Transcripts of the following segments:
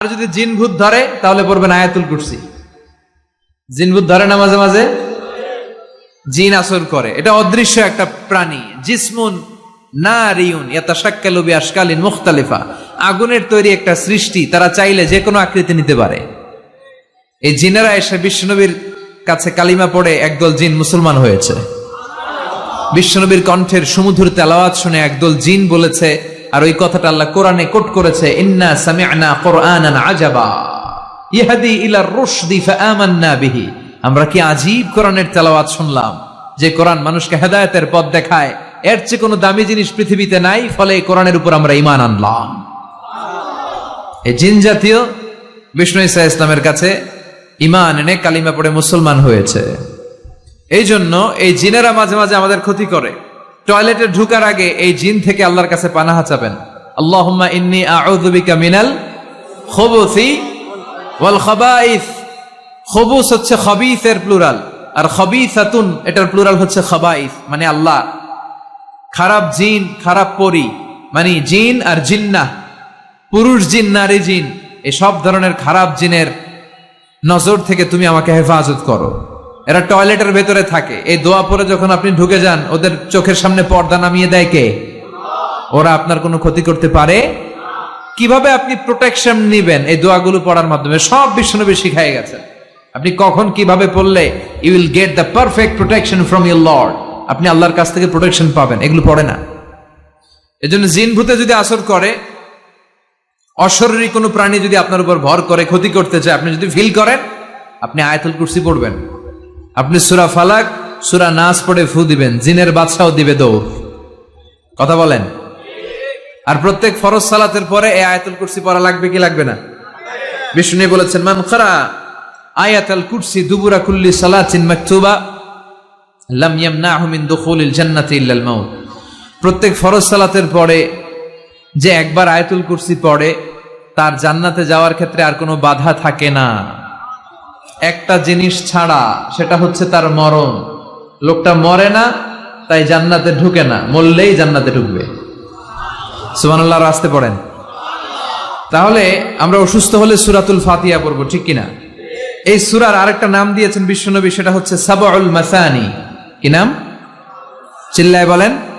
আর যদি জিন ভূত ধরে, তাহলে পড়বেন আয়াতুল কুরসি। জিন ভূত ধরে না মাঝে মাঝে? জিন আসর করে। এটা অদৃশ্য একটা প্রাণী। জিসমুন না রিউন ইয়াতাশাক্কালু বিআশকালিন মুখতালিফা। আগুনের তৈরি একটা সৃষ্টি, তারা চাইলে যে কোনো আকৃতি নিতে পারে। এই জিনেরা এসে বিষ্ণুনবীর কাছে কালিমা পড়ে একদল জিন মুসলমান হয়েছে। বিশ্বনবীর কণ্ঠের সুমধুর তেলাওয়াত শুনে একদল জিন বলেছে আর ওই কথাটা আল্লাহ কোরআনে কোট করেছে আমরা কি আজীব কোরআনের তেলাওয়াত শুনলাম, যে কোরআন মানুষকে হেদায়েতের পথ দেখায়, এর চেয়ে কোনো দামি জিনিস পৃথিবীতে নাই, ফলে এই কোরআনের উপর আমরা ঈমান আনলাম। এই জিন জাতীয় বিষ্ণু ইসা ইসলামের কাছে ঈমান এনে কালিমা পড়ে মুসলমান হয়েছে। এই জন্য এই জিনেরা মাঝে মাঝে আমাদের ক্ষতি করে। টয়লেটে ঢুকার আগে এই জিন থেকে আল্লাহর কাছে পানাহা চাবেন আল্লাহুম্মা ইন্নি আউযু বিকা মিনাল খুবুসি ওয়াল খাবাইস। খবুস হচ্ছে খবিসের প্লুরাল, আর খবিসাতুন, এটার প্লুরাল হচ্ছে খাবাইস মানে আল্লাহ। খারাপ জিন, খারাপ পরি মানে জিন আর জিন্নাহ, পুরুষ জিন, নারী জিন এই সব ধরনের খারাপ জিনের নজর থেকে তুমি আমাকে হেফাজত করো। এরা টয়লেটের ভেতরে থাকে। এই দোয়া পরে যখন আপনি ঢুকে যান, ওদের চোখের সামনে পর্দা নামিয়ে দেয় কে? ওরা আপনার কোনো ক্ষতি করতে পারে? কীভাবে আপনি প্রোটেকশন নিবেন? এই দোয়াগুলো পড়ার মাধ্যমে সব বিশ্বনবী শিখাই গেছে আপনি কখন কীভাবে পড়লে you will get the perfect protection from your lord আপনি আল্লাহর কাছ থেকে প্রোটেকশন পাবেন, এগুলো পড়ে না। এজন্য জিন ভূতে যদি আসর করে, অশরীরী কোনো প্রাণী যদি আপনার উপর ভর করে, ক্ষতি করতে চায়, আপনি যদি ফিল করেন, আপনি আয়াতুল কুরসি পড়বেন। আপনি সুরা ফালাক, সুরা নাস পড়ে ফু দিবেন, জিনের বাদশাও দিবে দৌড়। কথা বলেন? আর প্রত্যেক ফরজ সালাতের পরে এ আয়াতুল কুরসি পড়া লাগবে কি লাগবে না? বিষ্ণু বলেছেন, মান খারা আয়াতুল কুরসি দুবুরা কুল্লি সালাতিন মাকতুবা, লাম ইয়ামনাহু মিন দুখুলিল জান্নাতি ইল্লাল মাউত। প্রত্যেক ফরজ সালাতের পরে যে একবার আয়াতুল কুরসি পড়ে, তার জান্নাতে যাওয়ার ক্ষেত্রে আর কোনো বাধা থাকে না। একটা জিনিস ছাড়া সেটা হচ্ছে তার মরণ। লোকটা মরে না, তাই জান্নাতে ঢুকে না, মরলেই জান্নাতে ঢুকবে। সুবহানাল্লাহ আসতে পড়েন। তাহলে আমরা অসুস্থ হলে সুরাতুল ফাতিয়া পড়ব, ঠিক কিনা? এই সুরার আরেকটা নাম দিয়েছেন বিশ্বনবী, সেটা হচ্ছে সাবাউল মাসানি। কি নাম? চিল্লায় বলেন।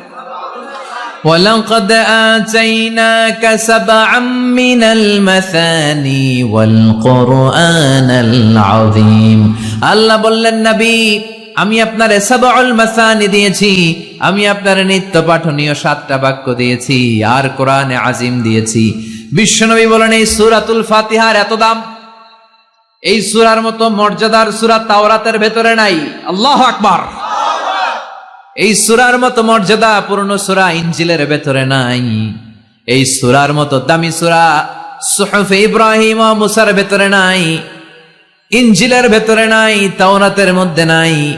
ولقد آتيناك سبعا من المثاني والقرآن العظيم আল্লাহ বললেন নবী আমি আপনার সাবাউল মাসানি দিয়েছি আমি আপনার নিত্য পাঠনীয় সাতটা বাক্য দিয়েছি আর কোরআনে আজিম দিয়েছি বিশ্বনবী বলেন এই সূরাতুল ফাতিহার এত দাম এই সূরার মতো মর্যাদার সূরা তাওরাতের ভেতরে নাই আল্লাহু আকবার এই সুরার মতো মর্যাদা পূর্ণ সুরা ইঞ্জিলের ভেতরে নাই। এই সুরার মতো দামি সুরা সুহফে ইব্রাহিম ও মুসার ভেতরে নাই। ইঞ্জিলের ভেতরে নাই, তাওরাতের মধ্যে নাই।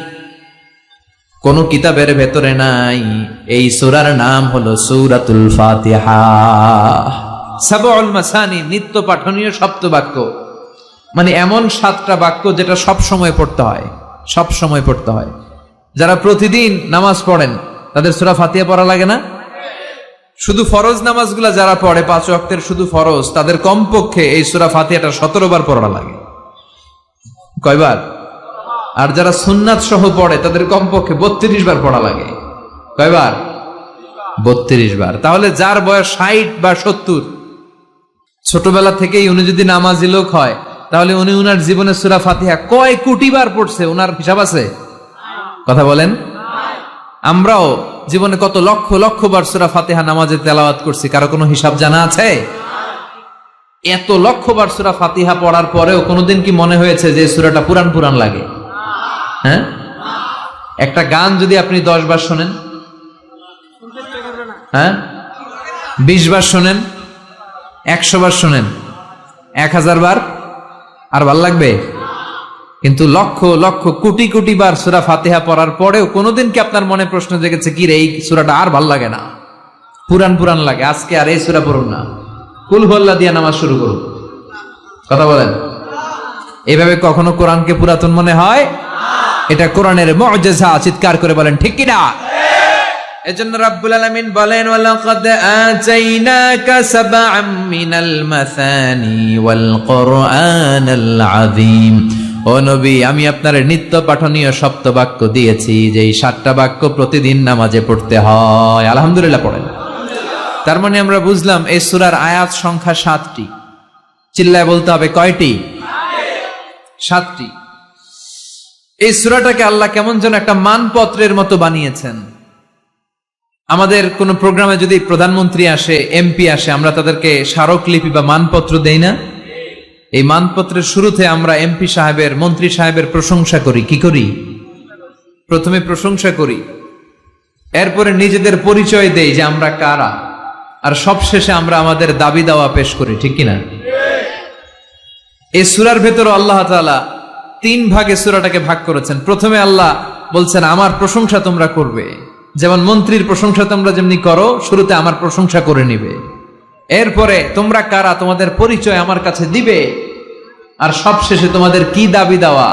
কোন কিতাবের ভেতরে নাই। এই সুরার নাম হলো সূরাতুল ফাতিহা। সাবাউল মাসানি, নিত্য পাঠনীয় সপ্ত বাক্য মানে এমন সাতটা বাক্য যেটা সব সময় পড়তে হয়। সব সময় পড়তে হয়। যারা প্রতিদিন নামাজ পড়েন, তাদের সুরা ফাতিয়া পড়া লাগে না? শুধু ফরজ নামাজগুলা যারা পড়ে, পাঁচ ওয়াক্তের শুধু ফরজ, তাদের কমপক্ষে এই সুরা ফাতিয়াটা সতেরো বার পড়া লাগে। কয়বার? আর যারা সুন্নাত সহ পড়ে, তাদের কমপক্ষে বত্রিশ বার পড়া লাগে। কয়বার? বত্রিশ বার। তাহলে যার বয়স ষাট বা সত্তর, ছোটবেলা থেকেই উনি যদি নামাজি লোক হয়, তাহলে উনি উনার জীবনে সুরা ফাতিহা কয় কোটি বার পড়ছে, উনার হিসাব আছে? কথা বলেন? আমরাও জীবনে কত লক্ষ লক্ষ বার সুরা ফাতিহা নামাজে তেলাওয়াত করছি, কারও কোনো হিসাব জানা আছে? এত লক্ষ বার সুরা ফাতিহা পড়ার পরেও কোনোদিন কি মনে হয়েছে যে সুরাটা পুরান পুরান লাগে? হ্যাঁ? একটা গান যদি আপনি দশ বার শোনেন? হ্যাঁ? বিশ বার শোনেন? একশো বার শোনেন? এক হাজার বার? আর ভালো লাগবে? কিন্তু লক্ষ লক্ষ, কোটি কোটি বার সুরা ফাতিহা পড়ার পরেও কোনোদিন কি আপনার মনে প্রশ্ন জেগেছে কি রে এই সুরাটা আর ভালো লাগে না? পুরান পুরান লাগে, আজকে আর এই সুরা পড়ুন না। কুল হল্লা দিয়ে নামাজ শুরু করুন। কথা বলেন? এইভাবে কখনো কোরআনকে পুরাতন মনে হয়? এটা কোরআনের মজেজা, চিৎকার করে বলেন, ঠিক কিনা? এজন্য রাব্বুল আলামিন বলেন, ওয়ালাকাদ আতাইনাকা সাবআম মিনাল মাসানি ওয়াল কুরআনাল আযীম। ও নবী, আমি আপনার নিত্য পাঠনীয় সপ্ত বাক্য দিয়েছি যে এই সাতটা বাক্য প্রতিদিন নামাজে পড়তে হয়। আলহামদুলিল্লাহ পড়েন। তার মানে আমরা বুঝলাম, এই সূরার আয়াত সংখ্যা সাতটি। চিল্লায় বলতে হবে কয়টি? সাতটি। এই সুরাটাকে আল্লাহ কেমন যেন একটা মানপত্রের মতো বানিয়েছেন। আমাদের কোন প্রোগ্রামে যদি প্রধানমন্ত্রী আসে, এমপি আসে, আমরা তাদেরকে স্মারকলিপি বা মানপত্র দেই না? এই মানপত্রের শুরুতে আমরা এমপি সাহেবের, মন্ত্রী সাহেবের প্রশংসা করি। কি করি? প্রথমে প্রশংসা করি। এরপরে নিজেদের পরিচয় দেই যে আমরা কারা। আর সবশেষে আমরা আমাদের দাবি দাওয়া পেশ করি, ঠিক কিনা? এই সুরার ভেতর আল্লাহ তাআলা তিন ভাগে সুরাটাকে ভাগ করেছেন। প্রথমে আল্লাহ বলছেন, আমার প্রশংসা তোমরা করবে। যেমন মন্ত্রীর প্রশংসা তোমরা যেমনি করো, শুরুতে আমার প্রশংসা করে নিবে। এরপরে তোমরা কারা তোমাদের পরিচয় আমার কাছে দিবে? আর সবশেষে তোমাদের কি দাবি দেওয়া?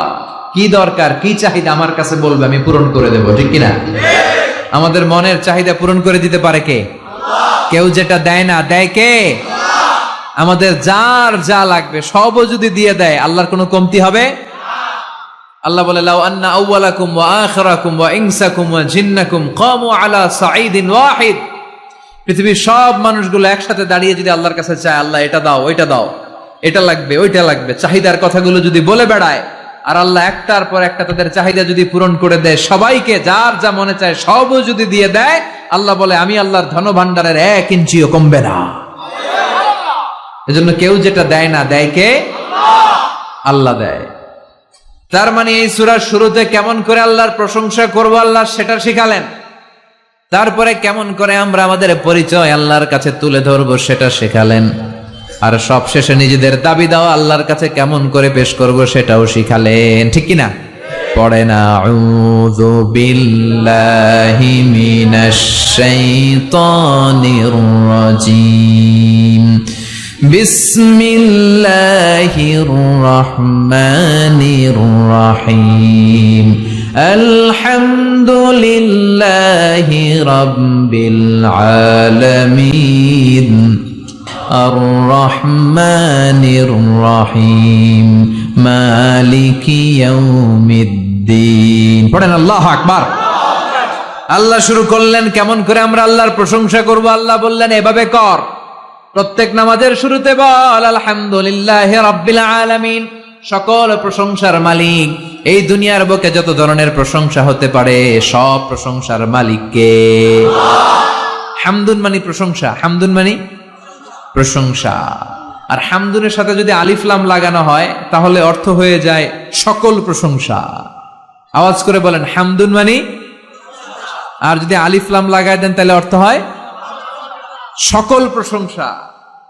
কি দরকার? কি চাহিদা আমার কাছে বলবে? আমি পূরণ করে দেব, ঠিক কিনা? আমাদের মনের চাহিদা পূরণ করে দিতে পারে কে? কেউ যেটা দেয় না, দেয় কে? আমাদের যার যা লাগবে, সবও যদি দিয়ে দেয়, আল্লাহর কোনো কমতি হবে? আল্লাহ বলে, লাউ আন্না আউওয়ালাকুম ওয়া আখিরাকুম ওয়া ইনসাকুম ওয়া জিন্নাকুম কামু আলা সাঈদিন ওয়াহিদ। পৃথিবীর সব মানুষগুলো একসাথে দাঁড়িয়ে যদি আল্লাহর কাছে চায়, আল্লাহ, এটা দাও, ওইটা দাও, এটা লাগবে, ওইটা লাগবে। চাহিদার কথাগুলো যদি বলে বেড়ায়, আর আল্লাহ একটার পর একটা তাদের চাহিদা যদি পূরণ করে দেয়, সবাইকে যার যা মনে চায় সবও যদি দিয়ে দেয়, আল্লাহ বলে, আমি আল্লাহর ধন ভান্ডারের এক ইঞ্চিও কমবে না। এজন্য কেউ যেটা দেয় না, দেয় কে? আল্লাহ দেয়। তার মানে এই সুরার শুরুতে কেমন করে আল্লাহর প্রশংসা করব আল্লাহ, সেটা শিখালেন। তারপরে কেমন করে আমরা আমাদের পরিচয় আল্লাহর কাছে তুলে ধরবো সেটা শেখালেন। আর সব শেষে নিজেদের দাবি দাও আল্লাহর কাছে কেমন করে পেশ করব সেটাও শিখালেন। ঠিক কিনা? পড়ে না আউযু বিল্লাহি রহমানির রহিম। আলহামদুলিল্লাহি রাব্বিল আলামিন আর রহমানির রহিম, মালিকি ইয়াউমিদ্দিন। পড়েন আল্লাহু আকবার। আল্লাহ শুরু করলেন, কেমন করে আমরা আল্লাহর প্রশংসা করব? আল্লাহ বললেন, এভাবে কর। প্রত্যেক নামাজের শুরুতে বল, আলহামদুলিল্লাহ রাব্বিল আলামিন। সকল প্রশংসার মালিক। এই দুনিয়ার বুকে যত ধরনের প্রশংসা হতে পারে, সব প্রশংসার মালিককে। হামদুন মানি প্রশংসা। হামদুন মানি প্রশংসা। আর হামদুনের সাথে যদি আলিফলাম লাগানো হয়, তাহলে অর্থ হয়ে যায় সকল প্রশংসা। আওয়াজ করে বলেন, হামদুন মানি আর যদি আলিফলাম লাগায় দেন, তাহলে অর্থ হয় সকল প্রশংসা।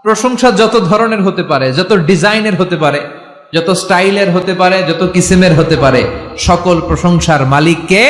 প্রশংসা যত ধরনের হতে পারে, যত ডিজাইনের হতে পারে যত স্টাইলের হতে পারে যত কিসিমের হতে পারে সকল প্রশংসার মালিককে